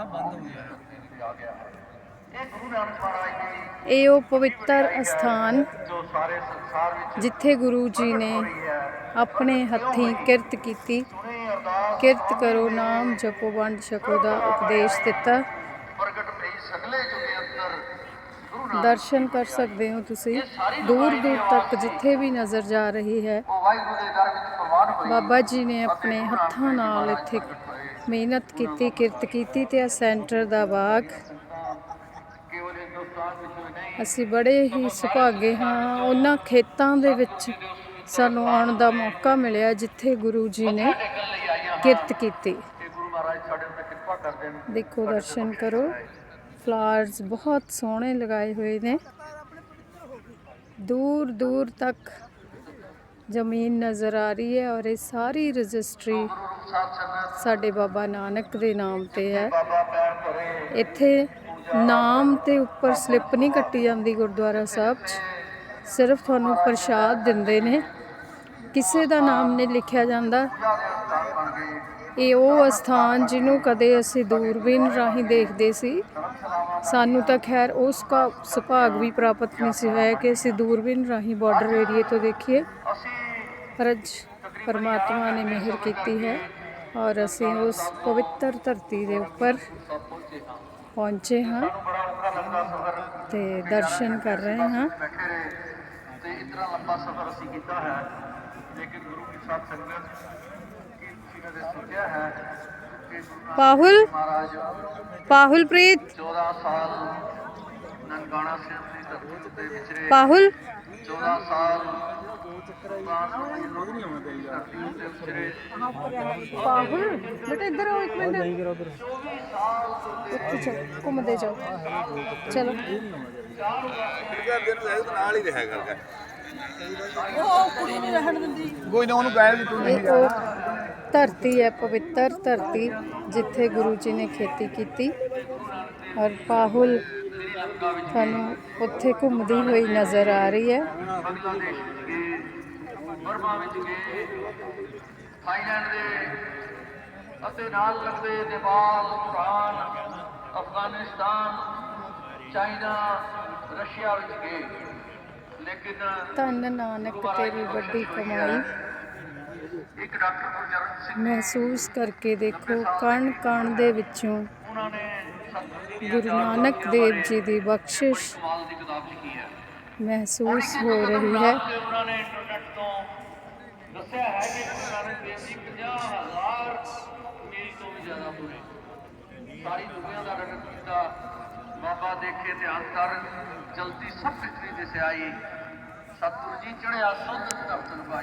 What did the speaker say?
ਤੁਹਾਡੀਆਂ ਬੰਦ ਹੋ ਗਈਆਂ। ਇਹ ਉਹ ਪਵਿੱਤਰ ਅਸਥਾਨ ਜਿੱਥੇ ਗੁਰੂ ਜੀ ਨੇ ਆਪਣੇ ਹੱਥੀਂ ਕਿਰਤ ਕੀਤੀ। ਕਿਰਤ ਕਰੋ, ਨਾਮ ਜਪੋ, ਵੰਡ ਛਕੋ ਦਾ ਉਪਦੇਸ਼ ਦਿੱਤਾ। ਦਰਸ਼ਨ ਕਰ ਸਕਦੇ ਹੋ ਤੁਸੀਂ। ਦੂਰ ਦੂਰ ਤੱਕ ਜਿੱਥੇ ਵੀ ਨਜ਼ਰ ਜਾ ਰਹੀ ਹੈ। ਬਾਬਾ ਜੀ ਨੇ ਆਪਣੇ ਹੱਥਾਂ ਨਾਲ ਇੱਥੇ ਮਿਹਨਤ ਕੀਤੀ, ਕਿਰਤ ਕੀਤੀ ਤੇ ਇਹ ਸੈਂਟਰ ਦਾ ਬਾਗ। ਅਸੀਂ ਬੜੇ ਹੀ ਸੁਭਾਗੇ ਹਾਂ। ਉਹਨਾਂ ਖੇਤਾਂ ਦੇ ਵਿੱਚ ਸਾਨੂੰ ਆਉਣ ਦਾ ਮੌਕਾ ਮਿਲਿਆ ਜਿੱਥੇ ਗੁਰੂ ਜੀ ਨੇ ਕਿਰਤ ਕੀਤੀ। ਦੇਖੋ, ਦਰਸ਼ਨ ਕਰੋ। ਫਲਾਵਰਸ ਬਹੁਤ ਸੋਹਣੇ ਲਗਾਏ ਹੋਏ ਨੇ। ਦੂਰ ਦੂਰ ਤੱਕ ਜ਼ਮੀਨ ਨਜ਼ਰ ਆ ਰਹੀ ਹੈ ਔਰ ਇਹ ਸਾਰੀ ਰਜਿਸਟਰੀ ਸਾਡੇ ਬਾਬਾ ਨਾਨਕ ਦੇ ਨਾਮ ਤੇ ਹੈ। ਇੱਥੇ ਨਾਮ ਤੇ ਉੱਪਰ ਸਲਿੱਪ ਨਹੀਂ ਕੱਟੀ ਜਾਂਦੀ ਗੁਰਦੁਆਰਾ ਸਾਹਿਬ 'ਚ। ਸਿਰਫ ਤੁਹਾਨੂੰ ਪ੍ਰਸ਼ਾਦ ਦਿੰਦੇ ਨੇ। ਕਿਸੇ ਦਾ ਨਾਮ ਨਹੀਂ ਲਿਖਿਆ ਜਾਂਦਾ। ਇਹ ਉਹ ਅਸਥਾਨ ਜਿਹਨੂੰ ਕਦੇ ਅਸੀਂ ਦੂਰਬੀਨ ਰਾਹੀਂ ਦੇਖਦੇ ਸੀ। ਸਾਨੂੰ ਤਾਂ ਖੈਰ ਉਸ ਦਾ ਸੁਭਾਗ ਵੀ ਪ੍ਰਾਪਤ ਨਹੀਂ ਸੀ ਹੋਇਆ ਕਿ ਅਸੀਂ ਦੂਰਬੀਨ ਰਾਹੀਂ ਬਾਰਡਰ ਏਰੀਏ ਤੋਂ ਦੇਖੀਏ। ਪਰ ਅੱਜ ਪਰਮਾਤਮਾ ਨੇ ਮਿਹਰ ਕੀਤੀ ਹੈ ਔਰ ਅਸੀਂ ਉਸ ਪਵਿੱਤਰ ਧਰਤੀ ਦੇ ਉੱਪਰ ਪਹੁੰਚੇ ਹਾਂ ਤੇ ਦਰਸ਼ਨ ਕਰ ਰਹੇ ਹਾਂ। ਤੇ ਇਤਨਾ ਲੰਬਾ ਸਫ਼ਰ ਅਸੀਂ ਕੀਤਾ ਹੈ ਲੇਕਿਨ ਗੁਰੂ ਕੀ ਸਾਥ ਸੰਗਤ ਕੀ ਤੁਸੀਂ ਕਦੇ ਸੋਚਿਆ ਹੈ ਪਾਹੁਲ ਮਹਾਰਾਜ ਪਾਹੁਲਪ੍ਰੀਤ 14 ਸਾਲ ਨਨਕਾਣਾ ਸਾਹਿਬ ਦੀ ਧਰਤੀ ਉੱਤੇ ਵਿਚਰੇ ਪਾਹੁਲ। 14 ਸਾਲ ਬੇਟਾ ਇੱਧਰ ਆਓ ਇੱਕ ਮਿੰਟ। ਉੱਥੇ ਚਲੋ ਘੁੰਮਦੇ ਜਾਓ। ਚਲੋ। ਨਾਲ ਹੀ ਰਿਹਾ ਕਰਕੇ ਕੋਈ ਨਾ ਉਹਨੂੰ ਕਹਿ ਦੇ ਤੂੰ ਇਹ ਉਹ ਧਰਤੀ ਹੈ ਪਵਿੱਤਰ ਧਰਤੀ ਜਿੱਥੇ ਗੁਰੂ ਜੀ ਨੇ ਖੇਤੀ ਕੀਤੀ। ਔਰ ਪਾਹੁਲ ਤੁਹਾਨੂੰ ਉੱਥੇ ਘੁੰਮਦੀ ਹੋਈ ਨਜ਼ਰ ਆ ਰਹੀ ਹੈ। ਬਰਮਾ ਵਿੱਚ ਗਏ ਥਾਈਲੈਂਡ ਦੇ ਅਤੇ ਨਾਲ ਲੱਗਦੇ ਨੇਪਾਲ ਭੂਟਾਨ ਅਫਗਾਨਿਸਤਾਨ ਚਾਈਨਾ ਰਸ਼ੀਆ ਵਿੱਚ ਗਏ ਲੇਕਿਨ ਧੰਨ ਨਾਨਕ ਤੇਰੀ ਵੱਡੀ ਕਮਾਈ ਇੱਕ ਡਾਕਟਰ ਮਹਿਸੂਸ ਕਰਕੇ ਦੇਖੋ ਕਣ ਕਣ ਦੇ ਵਿੱਚੋਂ ਉਹਨਾਂ ਨੇ ਗੁਰੂ ਨਾਨਕ ਦੇਵ ਜੀ ਦੀ ਬਖਸ਼ਿਸ਼ ਕਮਾਲ ਦੀ ਕਿਤਾਬ ਲਿਖੀ ਹੈ ਮਹਿਸੂਸ ਹੋ ਰਹੀ ਹੈ। ਤੇ ਉਹਨਾਂ ਨੇ ਇੰਟਰਨੈਟ ਤੋਂ ਦੱਸਿਆ ਹੈ ਕਿ ਗੁਰੂ ਨਾਨਕ ਦੇਵ ਜੀ 50000 ਮੀਲ ਤੋਂ ਵੀ ਜ਼ਿਆਦਾ ਪੂਰੇ ਸਾਰੀ ਦੁਨੀਆ ਦਾ ਰਟਨ ਕੀਤਾ ਬਾਬਾ ਦੇਖੇ ਧਿਆਨ ਕਰ ਜਲਦੀ ਸਭ ਕਿਤਨੀ ਦਿਸਿਆਈ ਸਤਿਗੁਰੂ ਜੀ ਚੜਿਆ ਸੁਧ ਧਰਤਨ ਪਾਈ।